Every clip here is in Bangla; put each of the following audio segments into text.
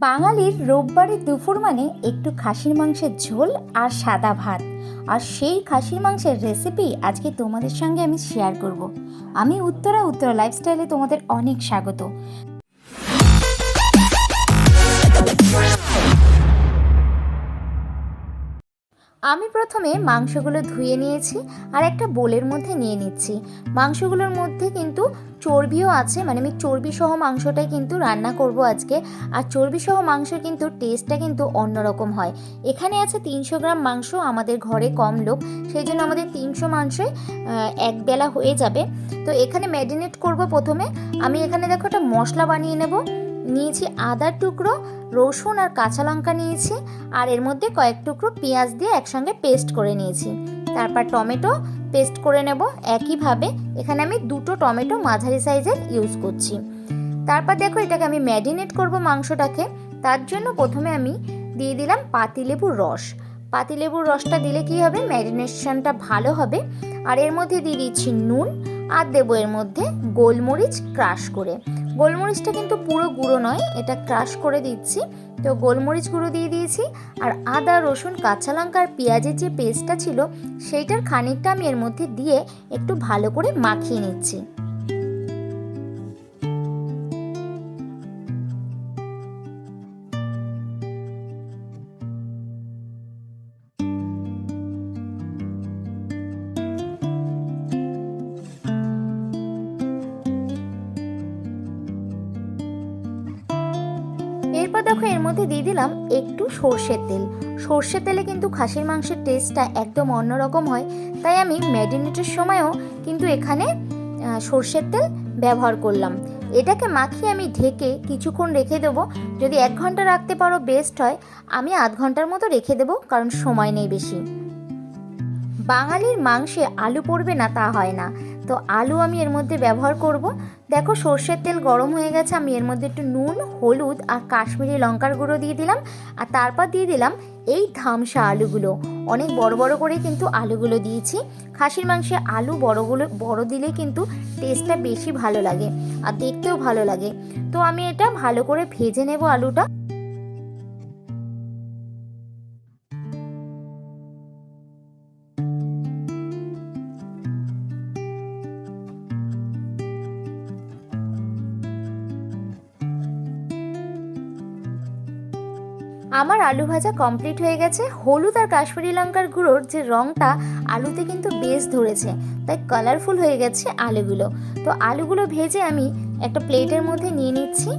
বাঙালির রোববারের দুপুর মানে একটু খাসির মাংসের ঝোল আর সাদা ভাত আর সেই খাসির মাংসের রেসিপি আজকে তোমাদের সঙ্গে আমি শেয়ার করব। আমি উত্তরা উত্তরা লাইফস্টাইলে তোমাদের অনেক স্বাগত আমি প্রথমে মাংসগুলো ধুয়ে নিয়েছি আর একটা বোলের মধ্যে নিয়ে নিচ্ছি। মাংসগুলোর মধ্যে কিন্তু চর্বিও আছে মানে আমি চর্বি সহ মাংসটাই কিন্তু রান্না করব আজকে। আর চর্বি সহ মাংসের কিন্তু টেস্টটা কিন্তু অন্যরকম হয়। এখানে আছে তিনশো গ্রাম মাংস, আমাদের ঘরে কম লোক সেই জন্য আমাদের তিনশো মাংসে এক বেলা হয়ে যাবে। তো এখানে ম্যারিনেট করব প্রথমে। আমি এখানে দেখো একটা মশলা বানিয়ে নেব। নিয়েছি আদার টুকরো, রসুন আর কাঁচা লঙ্কা নিয়েছি, আর এর মধ্যে কয়েক টুকরো পেঁয়াজ দিয়ে একসঙ্গে পেস্ট করে নিয়েছি। তারপর টমেটো পেস্ট করে নেব একইভাবে। এখানে আমি দুটো টমেটো মাঝারি সাইজের ইউজ করছি। তারপর দেখো এটাকে আমি ম্যারিনেট করব মাংসটাকে। তার জন্য প্রথমে আমি দিয়ে দিলাম পাতিলেবুর রস। পাতিলেবুর রসটা দিলে কি হবে? ম্যারিনেশনটা ভালো হবে। আর এর মধ্যে দিয়ে দিচ্ছি নুন, আর দেবো এর মধ্যে গোলমরিচ ক্রাশ করে। গোলমরিচটা কিন্তু পুরো গুঁড়ো নয়, এটা ক্রাশ করে দিচ্ছি। তো গোলমরিচ গুঁড়ো দিয়ে দিয়েছি, আর আদা, রসুন, কাঁচা লঙ্কা আর পেঁয়াজের যে পেস্টটা ছিল, সেইটার খানিকটা আমি এর মধ্যে দিয়ে একটু ভালো করে মাখিয়ে নিচ্ছি। দেখো এর মধ্যে দিয়ে দিলাম একটু সর্ষের তেল। সর্ষের তেলে কিন্তু খাসির মাংসের টেস্টটা একদম অন্যরকম হয়। তাই আমি ম্যারিনেটের সময়ও কিন্তু এখানে সর্ষের তেল ব্যবহার করলাম। এটাকে মাখিয়ে আমি ঢেকে কিছুক্ষণ রেখে দেবো। যদি এক ঘণ্টা রাখতে পারো বেস্ট হয়, আমি আধ ঘণ্টার মতো রেখে দেবো কারণ সময় নেই বেশি। বাঙালির মাংসে আলু পড়বে না তা হয় না। তো আলু আমি এর মধ্যে ব্যবহার করব। দেখো, সর্ষের তেল গরম হয়ে গেছে, আমি এর মধ্যে একটু নুন, হলুদ আর কাশ্মীরি লঙ্কার গুঁড়ো দিয়ে দিলাম। আর তারপর দিয়ে দিলাম এই ধামসা আলুগুলো। অনেক বড় বড় করে কিন্তু আলুগুলো দিয়েছি। খাসির মাংসে আলু বড়গুলো বড় দিলে কিন্তু টেস্টটা বেশি ভালো লাগে আর দেখতেও ভালো লাগে। তো আমি এটা ভালো করে ভেজে নেব আলুটা। আমার আলু ভাজা কমপ্লিট হয়ে গেছে। হলুদ আর কাশ্মীরি লঙ্কার গুঁড়োর যে রঙটা আলুতে কিন্তু বেশ ধরেছে। তাই কালারফুল হয়ে গেছে আলুগুলো। তো আলুগুলো ভেজে আমি একটা প্লেটের মধ্যে নিয়ে নিচ্ছি।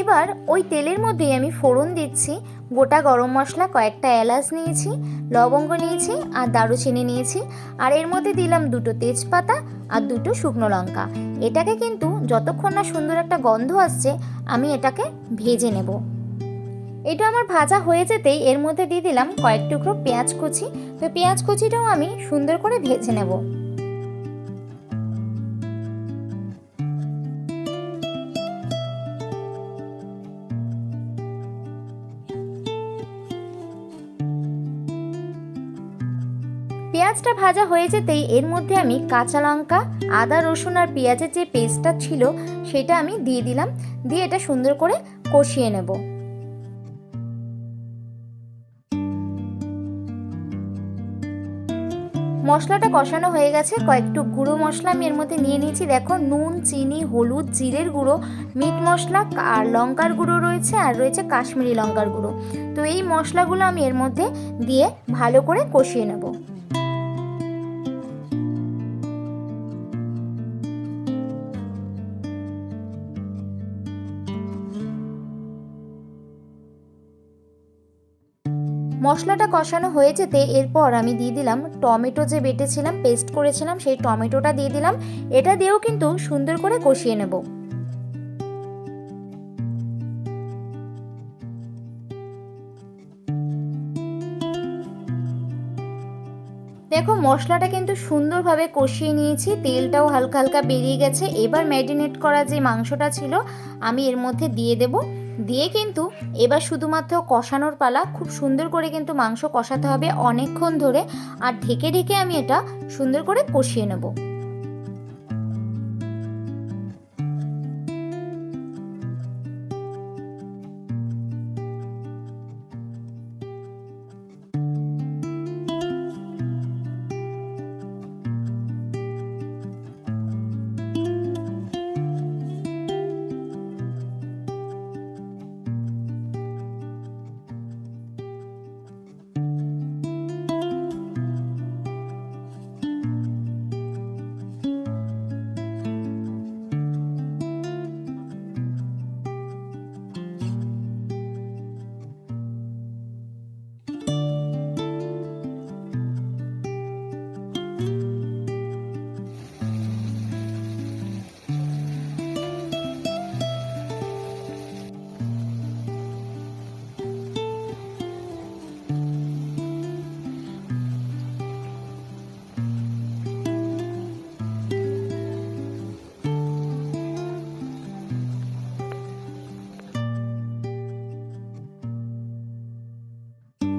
এবার ওই তেলের মধ্যেই আমি ফোড়ন দিচ্ছি। গোটা গরম মশলা কয়েকটা এলাচ নিয়েছি, লবঙ্গ নিয়েছি আর দারুচিনি নিয়েছি। আর এর মধ্যে দিলাম দুটো তেজপাতা আর দুটো শুকনো লঙ্কা। এটাকে কিন্তু যতক্ষণ না সুন্দর একটা গন্ধ আসছে, আমি এটাকে ভেজে নেব। এটা আমার ভাজা হয়ে যেতেই এর মধ্যে দিয়ে দিলাম কয়েক টুকরো পেঁয়াজ কুচি। তো পেঁয়াজ কুচিটাও আমি সুন্দর করে ভেজে নেব। পেঁয়াজটা ভাজা হয়ে যেতেই এর মধ্যে আমি কাঁচা লঙ্কা, আদা, রসুন আর পেঁয়াজের যে পেস্টটা ছিল সেটা আমি দিয়ে দিলাম। দিয়ে এটা সুন্দর করে কষিয়ে নেব। মশলাটা কষানো হয়ে গেছে। কয়েকটু গুঁড়ো মশলা আমি এর মধ্যে নিয়ে নিয়েছি। দেখো, নুন, চিনি, হলুদ, জিরের গুঁড়ো, মিট মশলা আর লঙ্কার গুঁড়ো রয়েছে আর রয়েছে কাশ্মীরি লঙ্কার গুঁড়ো। তো এই মশলাগুলো আমি এর মধ্যে দিয়ে ভালো করে কষিয়ে নেব। মশলাটা কষানো হয়ে যেতে এরপর আমি দিয়ে দিলাম টমেটো যে বেটেছিলাম, পেস্ট করেছিলাম, সেই টমেটোটা দিয়ে দিলাম। এটা দিয়েও কিন্তু সুন্দর করে কষিয়ে নেব। দেখো, মশলাটা কিন্তু সুন্দরভাবে কষিয়ে নিয়েছি, তেলটাও হালকা হালকা বেরিয়ে গেছে। এবার ম্যারিনেট করা যে মাংসটা ছিল, আমি এর মধ্যে দিয়ে দেব। দিয়ে কিন্তু এবার শুধুমাত্র কষানোর পালা, খুব সুন্দর করে কিন্তু মাংস কষাতে হবে অনেকক্ষণ ধরে। আর ঢেকে ঢেকে আমি এটা সুন্দর করে কষিয়ে নেব।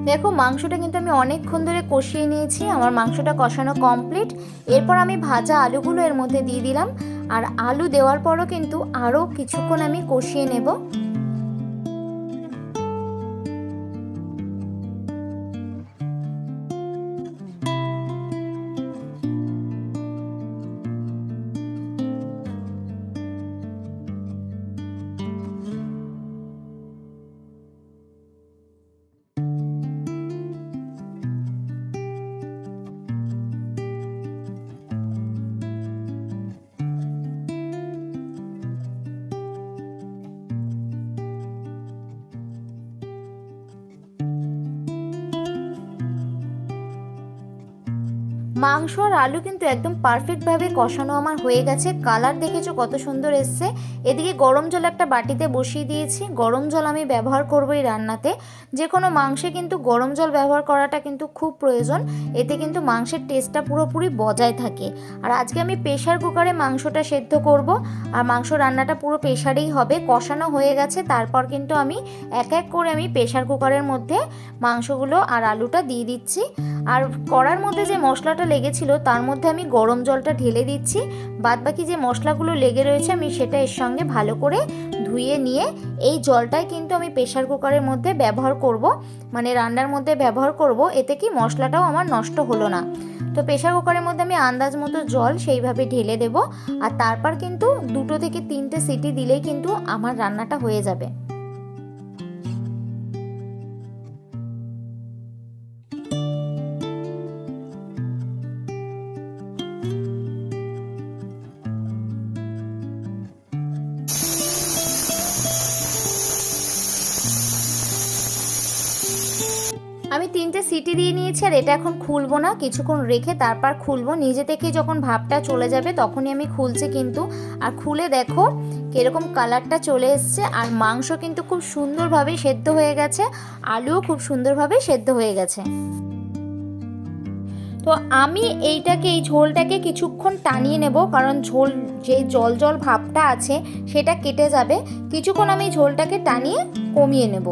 দেখো, মাংসটা কিন্তু আমি অনেকক্ষণ ধরে কষিয়ে নিয়েছি। আমার মাংসটা কষানো কমপ্লিট এরপর আমি ভাজা আলুগুলো এর মধ্যে দিয়ে দিলাম। আর আলু দেওয়ার পরও কিন্তু আরও কিছুক্ষণ আমি কষিয়ে নেব। মাংস আর আলু কিন্তু একদম পারফেক্টভাবে কষানো আমার হয়ে গেছে। কালার দেখেছ কত সুন্দর এসছে। এদিকে গরম জল একটা বাটিতে বসিয়ে দিয়েছি। গরম জল আমি ব্যবহার করব এই রান্নাতে। যে কোনো মাংসে কিন্তু গরম জল ব্যবহার করাটা কিন্তু খুব প্রয়োজন। এতে কিন্তু মাংসের টেস্টটা পুরোপুরি বজায় থাকে। আর আজকে আমি প্রেশার কুকারে মাংসটা সেদ্ধ করব। আর মাংস রান্নাটা পুরো প্রেশারেই হবে। কষানো হয়ে গেছে। তারপর কিন্তু আমি এক এক করে আমি প্রেশার কুকারের মধ্যে মাংসগুলো আর আলুটা দিয়ে দিচ্ছি। আর কড়ার মধ্যে যে মশলাটা লেগেছিল, তার মধ্যে আমি গরম জলটা ঢেলে দিচ্ছি। বাদবাকি যে মশলাগুলো লেগে রয়েছে, আমি সেটা এর সঙ্গে ভালো করে ধুয়ে নিয়ে এই জলটাই কিন্তু আমি প্রেশার কুকারের মধ্যে ব্যবহার করব। মানে রান্নার মধ্যে ব্যবহার করব, এতে কি মশলাটাও আমার নষ্ট হলো না। তো প্রেশার কুকারের মধ্যে আমি আন্দাজ মতো জল সেইভাবে ঢেলে দেব, আর তারপর কিন্তু দুটো থেকে তিনটে সিটি দিলেই কিন্তু আমার রান্নাটা হয়ে যাবে। সিটি দিয়ে নিয়েছি আর এটা এখন খুলবো না, কিছুক্ষণ রেখে তারপর খুলবো। নিজে থেকে যখন ভাবটা চলে যাবে তখনই আমি খুলছি কিন্তু। আর খুলে দেখো কীরকম কালারটা চলে এসছে। আর মাংস কিন্তু খুব সুন্দরভাবে সেদ্ধ হয়ে গেছে, আলুও খুব সুন্দরভাবে সেদ্ধ হয়ে গেছে। তো আমি এইটাকে, এই ঝোলটাকে কিছুক্ষণ টানিয়ে নেব, কারণ ঝোল, যে জল জল ভাবটা আছে সেটা কেটে যাবে। কিছুক্ষণ আমি ঝোলটাকে টানিয়ে কমিয়ে নেব।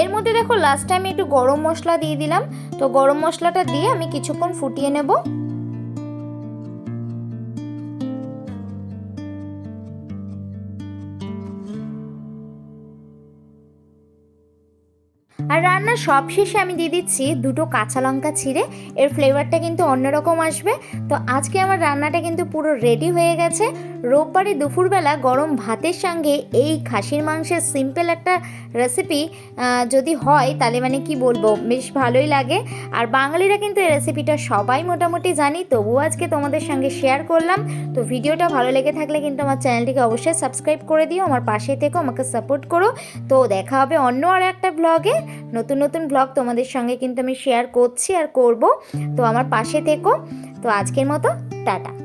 এর মধ্যে দেখো লাস্ট টাইম একটু গরম মশলা দিয়ে দিলাম। তো গরম মশলাটা দিয়ে আমি কিছুক্ষণ ফুটিয়ে নেব। আর রান্নার সব শেষে আমি দিয়ে দিচ্ছি দুটো কাঁচা লঙ্কা ছিঁড়ে। এর ফ্লেভারটা কিন্তু অন্যরকম আসবে। তো আজকে আমার রান্নাটা কিন্তু পুরো রেডি হয়ে গেছে। রোববারে দুপুরবেলা গরম ভাতের সঙ্গে এই খাসির মাংসের সিম্পল একটা রেসিপি যদি হয়, তাহলে মানে কি বলব, বেশ ভালোই লাগে। আর বাঙালিরা কিন্তু এই রেসিপিটা সবাই মোটামুটি জানি, তবুও আজকে তোমাদের সঙ্গে শেয়ার করলাম। তো ভিডিওটা ভালো লেগে থাকলে কিন্তু আমার চ্যানেলটিকে অবশ্যই সাবস্ক্রাইব করে দিও, আমার পাশে থেকো, আমাকে সাপোর্ট করো। তো দেখা হবে অন্য আর একটা ব্লগে নতুন নতুন ব্লগ তোমাদের সঙ্গে কিন্তু আমি শেয়ার করছি আর করব। তো আমার পাশে থেকো। তো আজকের মতো, টাটা।